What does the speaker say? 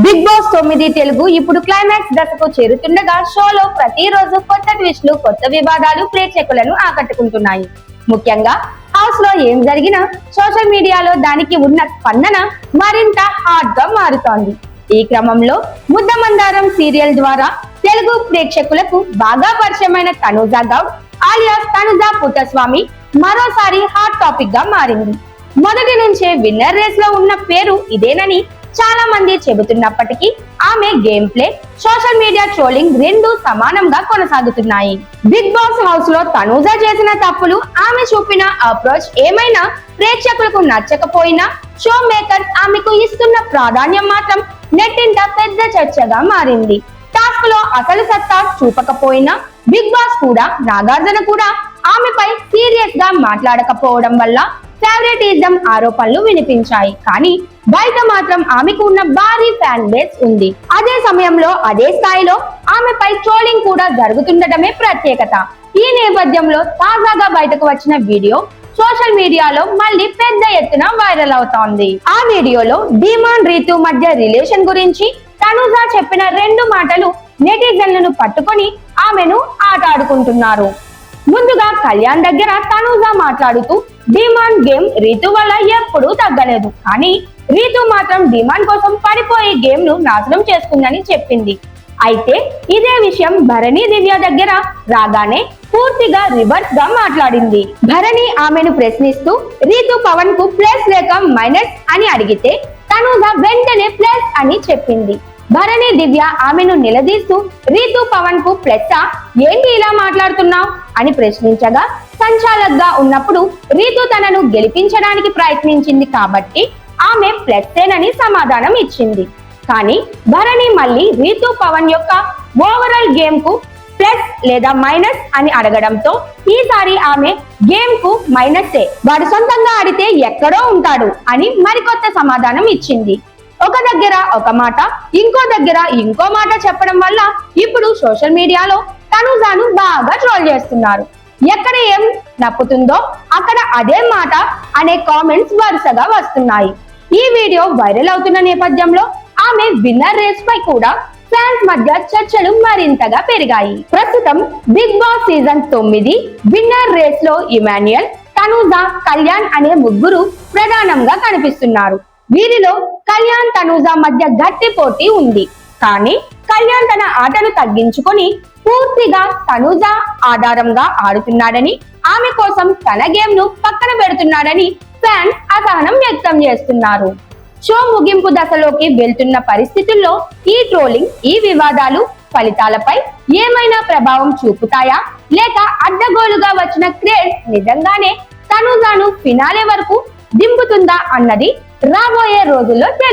Big boss తొమ్మిది తెలుగు ఇప్పుడు climax దశకు చేరుతుండగా షోలో ప్రతిరోజు కొత్త ట్విస్టులు కొత్త వివాదాలు ప్రేక్షకులను ఆకట్టుకుంటున్నాయి. ముఖ్యంగా హౌస్లో ఏం జరిగినా సోషల్ మీడియాలో దానికి ఉన్న స్పందన మరింత హాట్గా మారుతోంది. ఈ క్రమంలో ముద్దమందారం సీరియల్ ద్వారా తెలుగు ప్రేక్షకులకు బాగా పరిచయమైన తనుజా గౌడ్ ఆలియాస్ తనుజా పుట్టస్వామి మరోసారి హాట్ టాపిక్గా మారింది. మొదటి నుంచే విన్నర్ రేస్లో ఉన్న పేరు ఇదేనని చాలా మంది చెబుతున్నప్పటికీ ఆమె game play social media trolling రెండు సమానంగా కొనసాగుతున్నాయి. బిగ్ బాస్ హౌస్లో తనూజ చేసిన తప్పులు ఆమె చూపిన అప్రోచ్ ఏమైనా ప్రేక్షకులకు నచ్చకపోయినా షో మేకర్స్ ఆమెకు ఇస్తున్న ప్రాధాన్యం మాత్రం నెట్టింట పెద్ద చర్చగా మారింది. టాస్క్లో అసలు సత్తా చూపకపోయినా బిగ్ బాస్ కూడా నాగార్జున కూడా ఆమెపై సీరియస్గా మాట్లాడకపోవడం వల్ల ఫేవరెటిజం ఆరోపణలు వినిపించాయి. కానీ బయట మాత్రం ఆమెకు ఉన్న భారీ ఫ్యాన్ బేస్ ఉంది. అదే సమయంలో అదే స్థాయిలో ఆమెపై ట్రోలింగ్ కూడా జరుగుతుండటమే ప్రత్యేకత. ఈ నేపథ్యంలో తాజాగా బయటకు వచ్చిన వీడియో సోషల్ మీడియాలో మళ్ళీ పెద్ద ఎత్తున వైరల్ అవుతోంది. ఆ వీడియోలో డిమాండ్ రీతు మధ్య రిలేషన్ గురించి తనుజా చెప్పిన రెండు మాటలు నెటిజన్లను పట్టుకొని ఆమెను ఆట ఆడుకుంటున్నారు ముందుగా కళ్యాణ్ దగ్గర తనూజ మాట్లాడుతూ డిమాండ్ గేమ్ రీతు వల్ల ఎప్పుడూ తగ్గలేదు. కానీ రీతు మాత్రం డిమాండ్ కోసం పడిపోయే గేమ్ను నాశనం చేసుకుందని చెప్పింది. అయితే ఇదే విషయం భరణి దివ్య దగ్గర రాగానే పూర్తిగా రివర్స్గా మాట్లాడింది. భరణి ఆమెను ప్రశ్నిస్తూ రీతు పవన్కు ప్లస్ లేక మైనస్ అని అడిగితే తనుజ వెంటనే ప్లస్ అని చెప్పింది. భరణి దివ్య ఆమెను నిలదీస్తూ రీతు పవన్కు ప్లస్ ఏంటి ఇలా మాట్లాడుతున్నావు? అని ప్రశ్నించగా సంచాలక్గా ఉన్నప్పుడు రీతు తనను గెలిపించడానికి ప్రయత్నించింది కాబట్టి ఆమె ప్లస్సేనని సమాధానం ఇచ్చింది. కానీ భరణి మళ్ళీ రీతు పవన్ యొక్క ఓవరాల్ గేమ్కు ప్లస్ లేదా మైనస్ అని అడగడంతో ఈసారి ఆమె గేమ్కు మైనస్సే. వాడు సొంతంగా ఆడితే ఎక్కడో ఉంటాడు అని మరికొత్త సమాధానం ఇచ్చింది. ఒక దగ్గర ఒక మాట ఇంకో దగ్గర ఇంకో మాట చెప్పడం వల్ల ఇప్పుడు సోషల్ మీడియాలో తనుజాను బాగా ట్రోల్ చేస్తున్నారు. ఎక్కడ ఏం నప్పుతుందో అక్కడ అదే మాట అనే కామెంట్స్ వరుసగా వస్తున్నాయి. ఈ వీడియో వైరల్ అవుతున్న నేపథ్యంలో ఆమె విన్నర్ రేస్ పై కూడా ఫ్యాన్స్ మధ్య చర్చలు మరింతగా పెరిగాయి. ప్రస్తుతం బిగ్ బాస్ సీజన్ తొమ్మిది విన్నర్ రేస్లో ఇమాన్యుయల్ తనుజ కళ్యాణ్ అనే ముగ్గురు ప్రధానంగా కనిపిస్తున్నారు. వీరిలో కళ్యాణ్ తనూజ మధ్య గట్టి పోటీ ఉంది. కానీ కళ్యాణ్ తన ఆటను తగ్గించుకొని పూర్తిగా తనూజ ఆధారంగా ఆడుతున్నాడని ఆమె కోసం తన గేమ్ను పక్కన పెడుతున్నాడని ఫ్యాన్స్ అసహనం వ్యక్తం చేస్తున్నారు. షో ముగింపు దశలోకి వెళ్తున్న పరిస్థితుల్లో ఈ ట్రోలింగ్ ఈ వివాదాలు ఫలితాలపై ఏమైనా ప్రభావం చూపుతాయా? లేక అడ్డగోలుగా వచ్చిన క్రేజ్ నిజంగానే తనుజాను ఫినాలే వరకు దింపుతుందా అన్నది రాబోయే రోజుల్లో తెలుస్తుంది